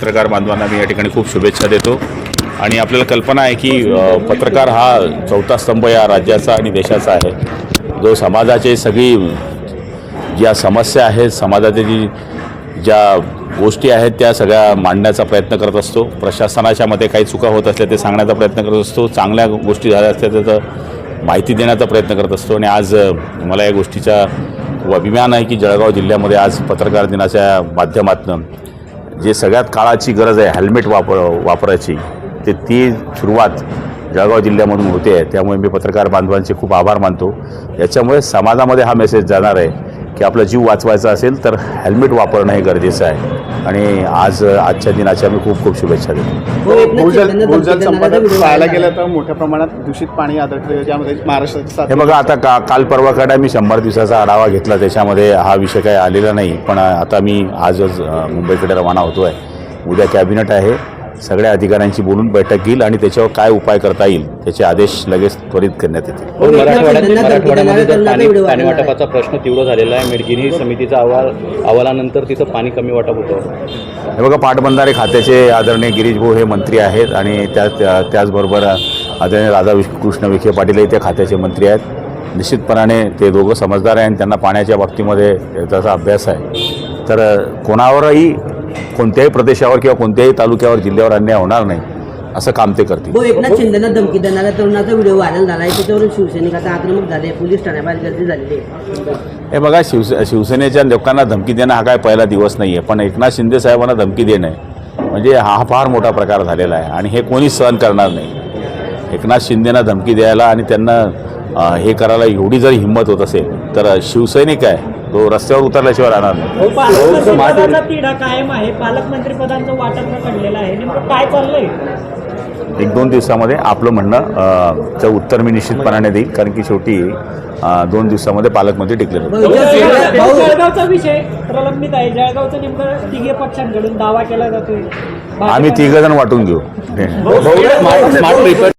पत्रकार बांधवांना मी या ठिकाणी खूप शुभेच्छा देतो. आणि आपल्याला कल्पना आहे की पत्रकार हा चौथा स्तंभ या राज्याचा आणि देशाचा आहे. जो समाजाचे सगळी ज्या समस्या आहेत समाजाच्या जी ज्या गोष्टी आहेत त्या सगळ्या मांडण्याचा प्रयत्न करत असतो. प्रशासनाच्या मध्ये काही चुका होत असल्या ते सांगण्याचा प्रयत्न करत असतो. चांगल्या गोष्टी झाल्या असल्या त्याचं माहिती देण्याचा प्रयत्न करत असतो. आणि आज मला या गोष्टीचा अभिमान आहे की जळगाव जिल्ह्यामध्ये आज पत्रकार दिनाच्या माध्यमातून जे सगळ्यात काळाची गरज आहे हेल्मेट वापर वापरायची ते ती सुरुवात जळगाव जिल्ह्यामधून होते आहे. त्यामुळे मी पत्रकार बांधवांचे खूप आभार मानतो. याच्यामुळे समाजामध्ये हा मेसेज जाणार आहे. की आपला जीव वाचवायचा असेल तर हेल्मेट वापरणं हे गरजेचं आहे. आणि आज आजच्या दिनाच्या मी खूप खूप शुभेच्छा देतो. हो, व्हिडिओ पाहायला गेलं तर मोठ्या प्रमाणात दूषित पाणी आढळतं ज्यामध्ये महाराष्ट्राचे सात हे बघा आता का काल परवाकडे मी शंभर दिवसाचा आढावा घेतला. त्याच्यामध्ये हा विषय काही आलेला नाही. पण आता मी आजच मुंबईकडे रवाना होतो आहे उद्या कॅबिनेट आहे. सगळ्या अधिकाऱ्यांची बोलून बैठक घेईल आणि त्याच्यावर काय उपाय करता येईल त्याचे आदेश लगेच त्वरित करण्यात येतील. हो, तरुणाचा पाणी. वाटपाचा प्रश्न तीव्र झालेला आहे. मेडगिरी समितीचा अहवाल अहवालानंतर तिथं पाणी कमी वाटप होतं. हे बघा पाटबंधारे खात्याचे आदरणीय गिरीश भाऊ हे मंत्री आहेत आणि त्या त्या- त्याचबरोबर आदरणीय राधा कृष्ण विखे पाटील हे त्या खात्याचे मंत्री आहेत. निश्चितपणाने ते दोघं समजदार आहे आणि त्यांना पाण्याच्या बाबतीमध्ये त्याचा अभ्यास आहे. तर कोणावरही कोणत्याही प्रदेशावर किंवा कोणत्याही तालुक्यावर जिल्ह्यावर अन्याय होणार नाही असं काम ते करतील. हो एकनाथ शिंदेना धमकी देणाऱ्या तरुणाचा व्हिडिओ व्हायरल झाला आहे त्याच्यावरून शिवसैनिक आता आक्रमक झाले पोलीस ठाण्याबाहेर गर्दी झालेली आहे. हे बघा शिवसे शिवसेनेच्या लोकांना धमकी देणं हा काय पहिला दिवस नाही आहे पण एकनाथ शिंदे साहेबांना धमकी देणं म्हणजे हा फार मोठा प्रकार झालेला आहे आणि हे कोणी सहन करणार नाही. एकनाथ शिंदेना धमकी द्यायला आणि त्यांना हे करायला एवढी जर हिंमत होत असेल तर शिवसैनिक आहे. तो रस्त्यावर उतरल्याशिवाय राहणार नाही. पालकमंत्रीपदाचा तिढा कायम आहे. पालकमंत्री पदांचं वाटप न पडलेलं आहे. नेमकं काय चाललंय? एक दोन दिवसामध्ये आपलं म्हणणं अ, चं उत्तर मी निश्चितपणाने देईल कारण की शेवटी अ, दोन दिवसामध्ये पालकमंत्री डिक्लेअर होतील भाऊ, भाऊ, जळगावचा विषय प्रलंबित आहे. जळगावचं नेमकं तिघे पक्षांकडून दावा केला जातोय. आम्ही तिघं जण वाटून घेऊ. पेपर